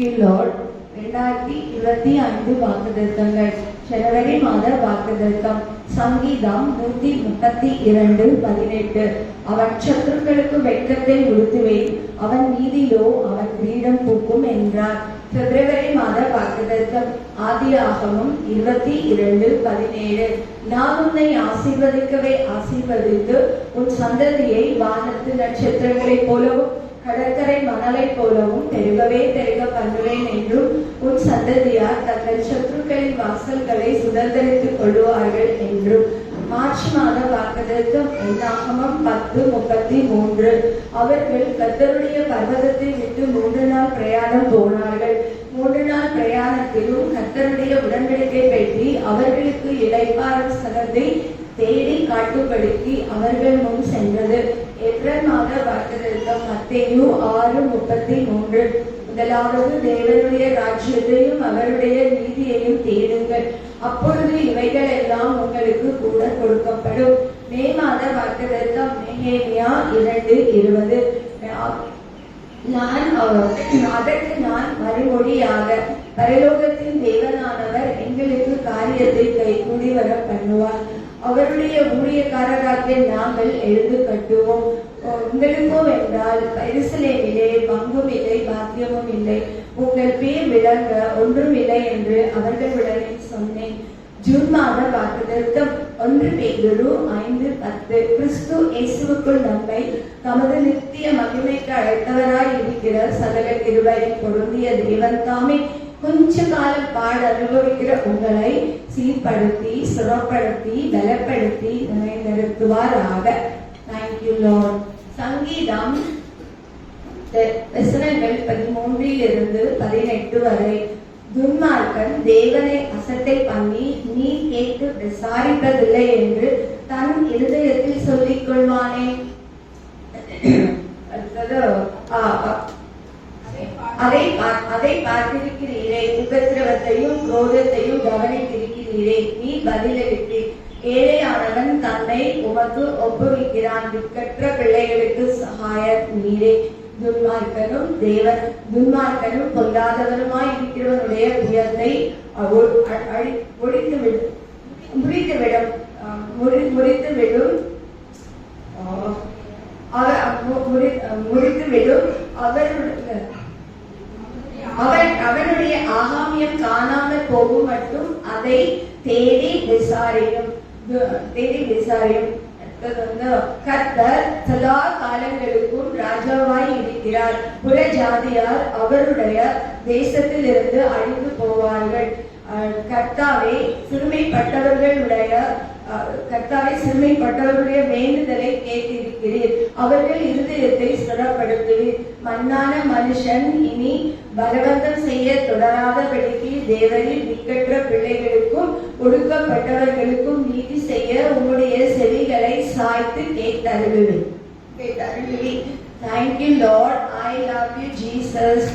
You Lord இருபத்தி ஐந்து வாக்குதத்தங்கள் ஜனவரி மாத வாக்குதர்க்கம் சங்கீதம் நூத்தி முப்பத்தி இரண்டு பதினெட்டு. அவன் சத்துருக்களுக்கு வெட்கத்தை உறுத்துவேன். அவன் நீதியோ அவன் கிரீடம் பூக்கும் என்றார். பிப்ரவரி மாத வாக்குதத்தம் ஆதியாகமும் இருபத்தி இரண்டு பதினேழு. நான் உன்னை ஆசீர்வதிக்கவே ஆசீர்வதித்து உன் சந்ததியை வானத்து நட்சத்திரங்களைப் போலவும் கடற்கரை மணலைப் போலவும் பெருகவே பெருக பண்ணுவேன் என்றும் உன் சந்ததியார் தங்கள் சத்துருக்களின் வாசல்களை சுதந்திரித்துக் கொள்வார்கள் என்றும். மார்ச் மாத வாக்குதத்தம் என்னாகமம் பத்து முப்பத்தி மூன்று. அவர்கள் கத்தருடைய பர்வதத்தை விட்டு மூன்று நாள் பிரயாணம் போனார்கள். மூன்று நாள் பிரயாணத்திலும் கர்த்தருடைய உடன்படிக்கை பெற்றி அவர்களுக்கு இளைப்பாறும் ஸ்தலத்தை தேடி காட்டுப்படுத்தி அவர்கள் முன் சென்றது. ஏப்ரல் மாத மத்தையு ஆறு முப்பத்தி மூன்று. முதலாவது தேவனுடைய ராஜ்யத்தையும் அவருடைய நீதியையும் தேடுங்கள். அப்பொழுது இவைகள் எல்லாம் உங்களுக்கு கூட கொடுக்கப்படும். மே மாத வாக்குதத்தம் மேகேமியா இரண்டு இருபது. நான் அதற்கு நான் மறுமொழியாக பரலோகத்தின் தேவனானவர் எங்களுக்கு காரியத்தை கைகூடி வர பண்ணுவார். அவருடைய ஊழியக்காரராக நாங்கள் எழுந்து கட்டுவோம். ஆனால் என்றால் எருசலேமிலே பங்கும் இல்லை பாக்கியமும் இல்லை. உங்கள் பேர் விளங்க ஒன்றும் இல்லை என்று அவர்களுடனே சொன்னேன். ஜூன் மாத வாக்குதத்தம் ஒன்று பேதுரு ஐந்து பத்து. கிறிஸ்து இயேசுக்குள் நம்மை தமது நித்திய மகிமைக்கு அழைத்தவராய் இருக்கிற சகல கிருபையின் பொருந்திய தேவன் தாமே. கொஞ்ச காலம் பாட அனுபவிக்கிற உங்களை சீர்படுத்தி சுரப்படுத்தி பலப்படுத்தி நிலைநிறுத்துவாராக தேங்க்யூ லோன் சங்கீதம் வசனங்கள் பதிமூன்றில் இருந்து பதினெட்டு வரை. துன்மார்க்கன் தேவனை அசட்டை பண்ணி நீ கேட்டு விசாரிப்பதில்லை என்று தன் இருதயத்தில் சொல்லிக் கொள்வானே. அதை பா- அதை பார்த்திருக்கிறீரே உபத்திரவத்தையும் குரோதத்தையும் கவனித்திருக்கிறீரே நீ பதிலளித்து ஏழையானவன் தன்னை உமக்கு ஒப்புவிக்கிறான் திக்கற்ற பிள்ளைகளுக்கு சகாய நீரே. துன்மார்க்கனும் தேவன் துன்மார்க்கனும் பொல்லாதவனுமாய் இருக்கிறவனுடைய உயரத்தை அவ- அ- அழி- ஒழித்துவிடும் முறித்துவிடும். அஹ், முறி- அவர் அவருடைய அவன் அவனுடைய ஆகாமியம் காணாமல் போகும் மட்டும் அதை தேடி விசாரியும். தேடி விசாரியும். கர்த்தர் சதா காலங்களுக்கும் ராஜாவாய் இருக்கிறார். புற ஜாதியார் அவருடைய தேசத்தில் இருந்து அழிந்து போவார்கள். கர்த்தாவே சிறுமைப்பட்டவர்களுடைய கர்த்தாவை சிறுமைப்பட்டவர்களுடைய வேண்டுதலை கேட்டிருக்கிறீர். அவர்கள் இருதயத்தை சுரப்படுத்துவீர் மண்ணான மனுஷன் இனி பலவந்தம் செய்ய தொடராதபடிக்கு தேவரில் நிக்கற்ற பிள்ளைகளுக்கும் ஒடுக்கப்பட்டவர்களுக்கும் நீதி செய்ய உங்களுடைய செவிகளை சாய்த்து கேட்டருளுவி கேட்டருளுவி Thank you, Lord. I love you, Jesus.